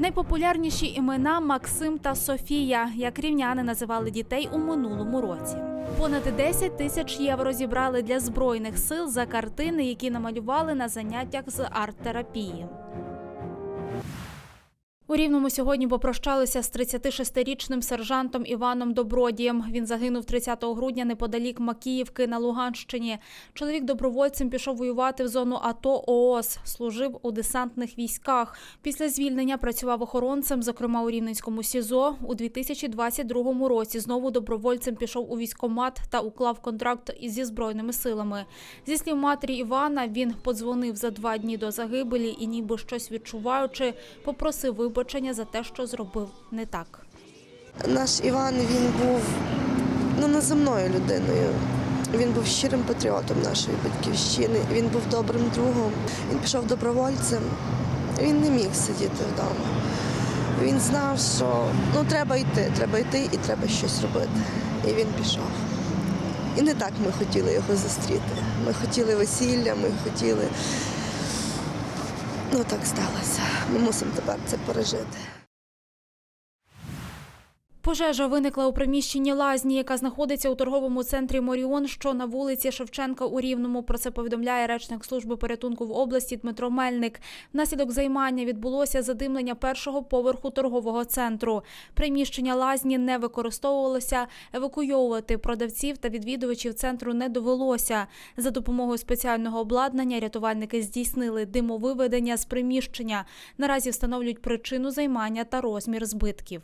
Найпопулярніші імена Максим та Софія, як рівняни називали дітей у минулому році. Понад 10 тисяч євро зібрали для збройних сил за картини, які намалювали на заняттях з арт-терапії. У Рівному сьогодні попрощалися з 36-річним сержантом Іваном Добродієм. Він загинув 30 грудня неподалік Макіївки на Луганщині. Чоловік добровольцем пішов воювати в зону АТО ООС, служив у десантних військах. Після звільнення працював охоронцем, зокрема у Рівненському СІЗО. У 2022 році знову добровольцем пішов у військкомат та уклав контракт зі збройними силами. Зі слів матері Івана, він подзвонив за два дні до загибелі і, ніби щось відчуваючи, попросив вибачення за те, що зробив не так. Наш Іван він був ну, неземною людиною. Він був щирим патріотом нашої батьківщини. Він був добрим другом. Він пішов добровольцем. Він не міг сидіти вдома. Він знав, що ну треба йти, треба йти і треба щось робити. І він пішов. І не так ми хотіли його зустріти. Ми хотіли весілля, ми хотіли. Ну так сталося. Ми мусимо тепер це пережити. Пожежа виникла у приміщенні лазні, яка знаходиться у торговому центрі Моріон, що на вулиці Шевченка у Рівному. Про це повідомляє речник служби порятунку в області Дмитро Мельник. Внаслідок займання відбулося задимлення першого поверху торгового центру. Приміщення лазні не використовувалося. Евакуйовувати продавців та відвідувачів центру не довелося. За допомогою спеціального обладнання рятувальники здійснили димовиведення з приміщення. Наразі встановлюють причину займання та розмір збитків.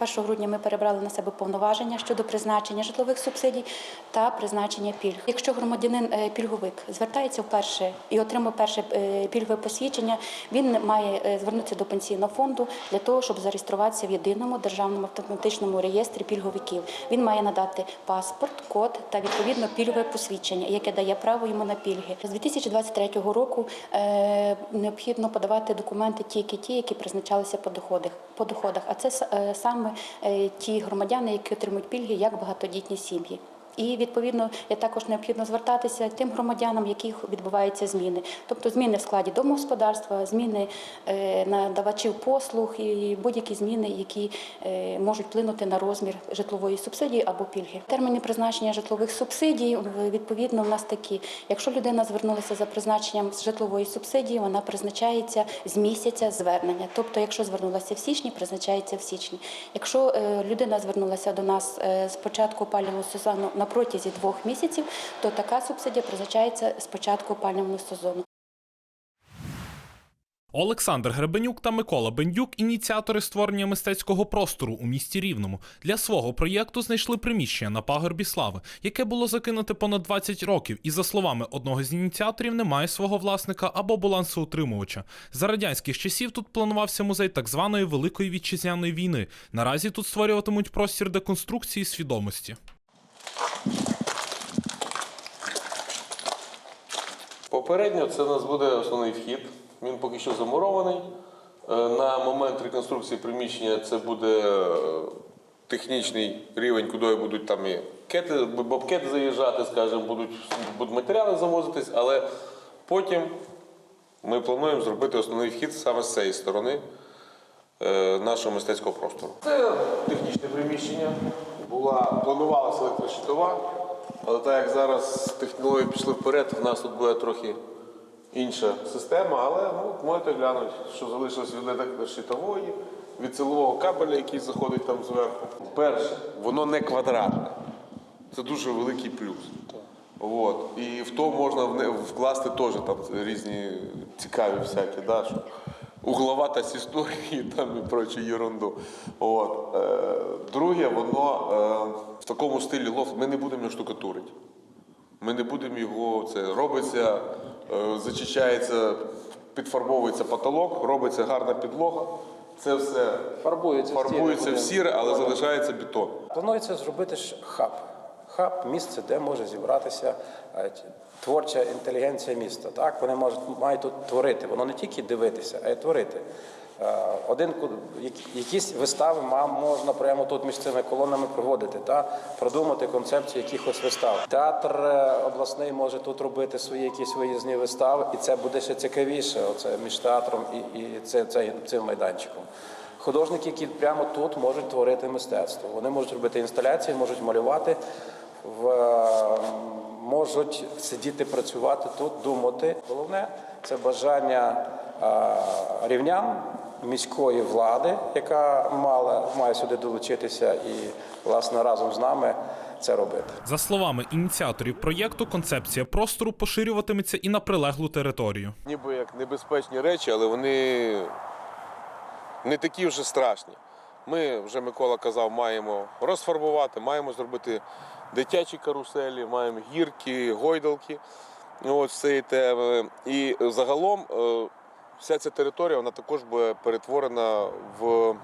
З 1 грудня ми перебрали на себе повноваження щодо призначення житлових субсидій та призначення пільг. Якщо громадянин е, пільговик звертається вперше і отримав перше е, пільгове посвідчення, він має е, звернутися до пенсійного фонду для того, щоб зареєструватися в єдиному державному автоматичному реєстрі пільговиків. Він має надати паспорт, код та відповідно пільгове посвідчення, яке дає право йому на пільги. З 2023 року необхідно подавати документи тільки ті, які призначалися по доходах. По доходах, а це с- е, е, ті громадяни, які отримують пільги як багатодітні сім'ї. І відповідно є також необхідно звертатися тим громадянам, яких відбуваються зміни, тобто зміни в складі домогосподарства, зміни е, надавачів послуг і будь-які зміни, які е, можуть вплинути на розмір житлової субсидії або пільги. Терміни призначення житлових субсидій відповідно в нас такі. Якщо людина звернулася за призначенням житлової субсидії, вона призначається з місяця звернення. Тобто, якщо звернулася в січні, призначається в січні. Якщо е, людина звернулася до нас з початку опалювального сезону на протязі двох місяців, то така субсидія призначається з початку опалювального сезону. Олександр Гребенюк та Микола Бендюк ініціатори створення мистецького простору у місті Рівному. Для свого проєкту знайшли приміщення на пагорбі слави, яке було закинуте понад 20 років, і за словами одного з ініціаторів, немає свого власника або балансоутримувача. За радянських часів тут планувався музей так званої Великої вітчизняної війни. Наразі тут створюватимуть простір деконструкції свідомості. Попередньо це у нас буде основний вхід. Він поки що замурований. Е, На момент реконструкції приміщення це буде е, технічний рівень, куди будуть там і кети, бобкети заїжджати, скажімо, будуть, будуть матеріали завозитись, але потім ми плануємо зробити основний вхід саме з цієї сторони е, нашого мистецького простору. Це технічне приміщення. Була планувалася електрощитова, але так як зараз технології пішли вперед, в нас тут буде трохи інша система, але ну, можете глянути, що залишилось від електрощитової, від силового кабеля, який заходить там зверху. Перше, воно не квадратне. Це дуже великий плюс. От. І в то можна вкласти теж там різні цікаві всякі, да, що угловатость історії там і прочу ерунду. От. Е, друге, воно е, в такому стилі лофт ми не будемо його штукатурити. Ми не будемо його, це робиться, е, зачищається, підфарбовується потолок, робиться гарна підлога. Це все Фарбується фарбується в сіре, але залишається бетон. Планується зробити ж хаб. Хаб місце, де може зібратися е, творча інтелігенція міста. Так? Вони можуть, мають тут творити. Воно не тільки дивитися, а й творити. Е, Один якісь вистави можна прямо тут між цими колонами проводити та продумати концепцію якихось вистав. Театр е, обласний може тут робити свої якісь виїзні вистави, і це буде ще цікавіше. Оце між театром і, і це, це, цим майданчиком. Художники, які прямо тут можуть творити мистецтво. Вони можуть робити інсталяції, можуть малювати, в, можуть сидіти, працювати тут, думати. Головне це бажання рівнян, міської влади, яка мала має сюди долучитися, і власне разом з нами це робити. За словами ініціаторів проєкту, концепція простору поширюватиметься і на прилеглу територію. Ніби як небезпечні речі, але вони не такі вже страшні. Ми, вже Микола казав, маємо розфарбувати, маємо зробити дитячі каруселі, маємо гірки, гойдалки. От, з цієї теми. І загалом е, вся ця територія вона також буде перетворена в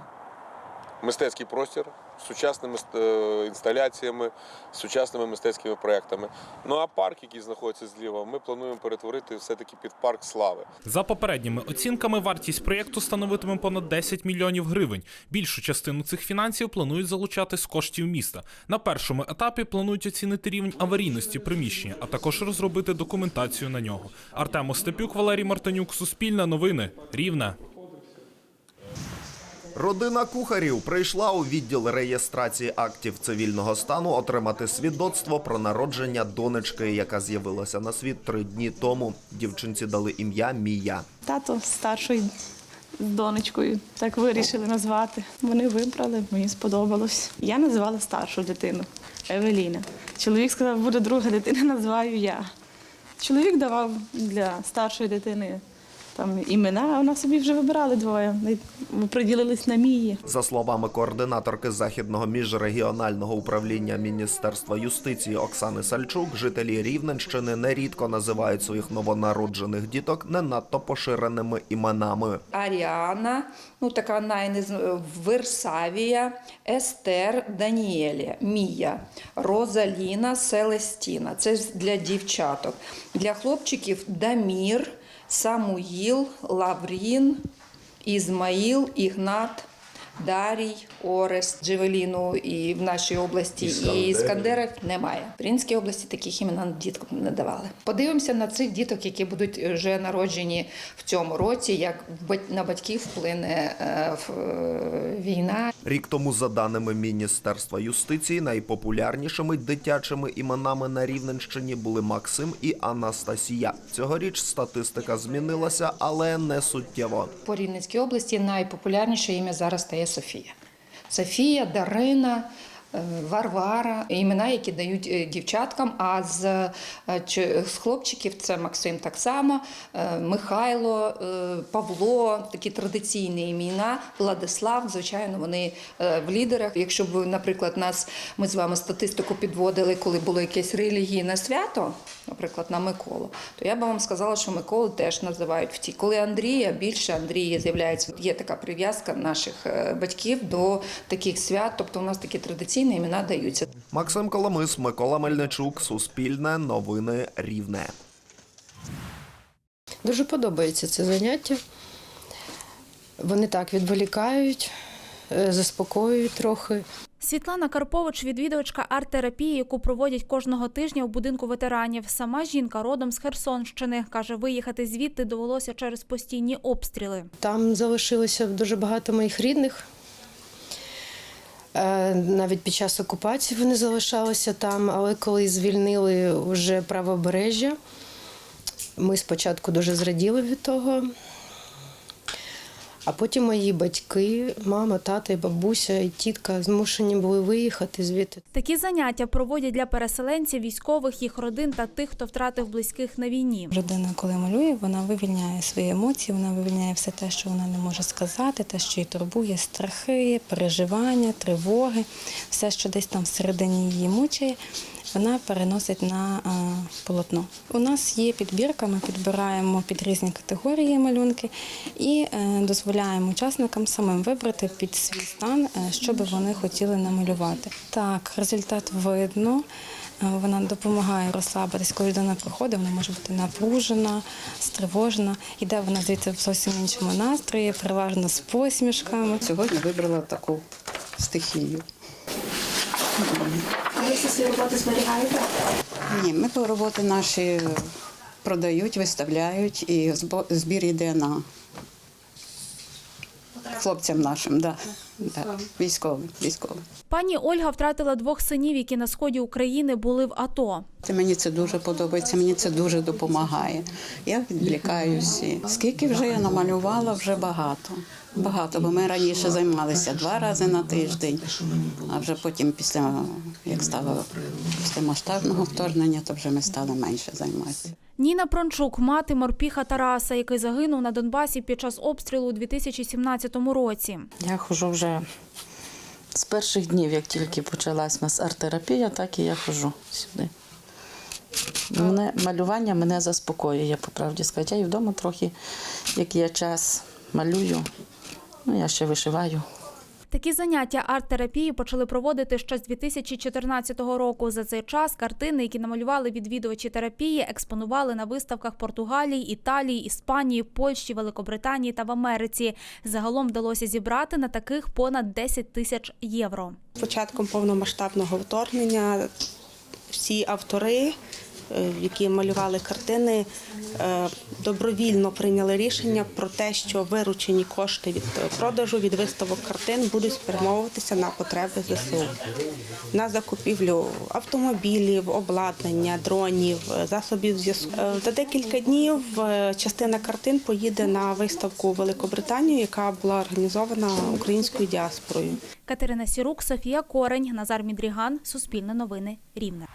мистецький простір з сучасними е, інсталяціями, з сучасними мистецькими проектами. Ну а парк, який знаходиться зліва, ми плануємо перетворити все-таки під парк слави. За попередніми оцінками, вартість проєкту становитиме понад 10 мільйонів гривень. Більшу частину цих фінансів планують залучати з коштів міста. На першому етапі планують оцінити рівень аварійності приміщення, а також розробити документацію на нього. Артем Остапюк, Валерій Мартинюк, Суспільне новини, Рівне. Родина кухарів прийшла у відділ реєстрації актів цивільного стану отримати свідоцтво про народження донечки, яка з'явилася на світ три дні тому. Дівчинці дали ім'я Мія. Тато старшою донечкою так вирішили назвати. Вони вибрали, мені сподобалось. Я називала старшу дитину Евеліна. Чоловік сказав, буде друга дитина, називаю я. Чоловік давав для старшої дитини там імена, а вона собі вже вибирали двоє. Ми приділились на мії. За словами координаторки західного міжрегіонального управління Міністерства юстиції Оксани Сальчук, жителі Рівненщини нерідко називають своїх новонароджених діток не надто поширеними іменами. Аріана, ну така найниз... Версавія, Естер, Даніеля, Мія, Розаліна, Селестіна. Це для дівчаток. Для хлопчиків Дамір, Самуїл, Лаврін, Ізмаїл, Ігнат. Дарій, Орест, Джевеліну і в нашій області, і Іскандера немає. В Рінській області таких імен діткам не давали. Подивимося на цих діток, які будуть вже народжені в цьому році, як на батьків вплине е, е, війна. Рік тому, за даними Міністерства юстиції, найпопулярнішими дитячими іменами на Рівненщині були Максим і Анастасія. Цьогоріч статистика змінилася, але не суттєво. По Рівненській області найпопулярніше ім'я зараз стає Софія. Софія, Дарина. е, Варвара, імена, які дають е, дівчаткам. А з, е, з хлопчиків це Максим так само, Михайло, Павло, такі традиційні імена, Владислав. Звичайно, вони в лідерах. Якщо б, наприклад, нас ми з вами статистику підводили, коли було якесь релігійне свято, наприклад, на Миколу, то я би вам сказала, що Миколу теж називають в ті. Коли Андрія, більше Андрія з'являється. Є така прив'язка наших е, батьків до таких свят, тобто у нас такі традиційні імена даються. Максим Коломис, Микола Мельничук, Суспільне, Новини Рівне. Дуже подобається це заняття. Вони так відволікають, е, заспокоюють трохи. Світлана Карпович, відвідувачка арт-терапії, яку проводять кожного тижня у будинку ветеранів. Сама жінка родом з Херсонщини. Каже, виїхати звідти довелося через постійні обстріли. Там залишилося дуже багато моїх рідних. Е, Навіть під час окупації вони залишалися там, але коли звільнили вже правобережжя, ми спочатку дуже зраділи від того. А потім мої батьки, мама, тата, і бабуся, і тітка змушені були виїхати звідти. Такі заняття проводять для переселенців, військових, їх родин та тих, хто втратив близьких на війні. Людина, коли малює, вона вивільняє свої емоції, вона вивільняє все те, що вона не може сказати, те, що її турбує, страхи, переживання, тривоги, все, що десь там всередині її мучає, вона переносить на полотно. У нас є підбірка, ми підбираємо під різні категорії малюнки і е, дозволяємо учасникам самим вибрати під свій стан, е, що би вони хотіли намалювати. Так, результат видно. Вона допомагає розслабитись, коли людина приходить, вона може бути напружена, стривожена. Іде вона звідси в зовсім іншому настрої, переважно з посмішками. Сьогодні вибрала таку стихію. А ви всі свої роботи зберігаєте? Ні, ми роботи наші продають, виставляють, і збо- збір йде на хлопцям нашим, да. Да. військовим. військовим. Пані Ольга втратила двох синів, які на сході України були в АТО. Це мені це дуже подобається, мені це дуже допомагає. Я відвлікаюся. Скільки вже я намалювала, вже багато. Багато, бо ми раніше займалися два рази на тиждень, а вже потім, після як стало після масштабного вторгнення, то вже ми стали менше займатися. Ніна Прончук, мати морпіха Тараса, який загинув на Донбасі під час обстрілу у 2017 році. Я ходжу вже з перших днів, як тільки почалась у нас арт-терапія, так і я ходжу сюди. Мене, малювання мене заспокоює, я по правді сказати. Я і вдома трохи, як є час, малюю. Ну, я ще вишиваю. Такі заняття арт-терапії почали проводити ще з 2014 року. За цей час картини, які намалювали відвідувачі терапії, експонували на виставках Португалії, Італії, Іспанії, Польщі, Великобританії та в Америці. Загалом вдалося зібрати на таких понад 10 тисяч євро. Початком повномасштабного вторгнення всі автори, які малювали картини, е, добровільно прийняли рішення про те, що виручені кошти від продажу від виставок картин будуть спрямовуватися на потреби ЗСУ. На закупівлю автомобілів, обладнання, дронів, е, засобів зв'язку. Е, За декілька днів е, частина картин поїде на виставку у Великобританію, яка була організована українською діаспорою. Катерина Сірук, Софія Корень, Назар Мідріган, Суспільне новини, Рівне.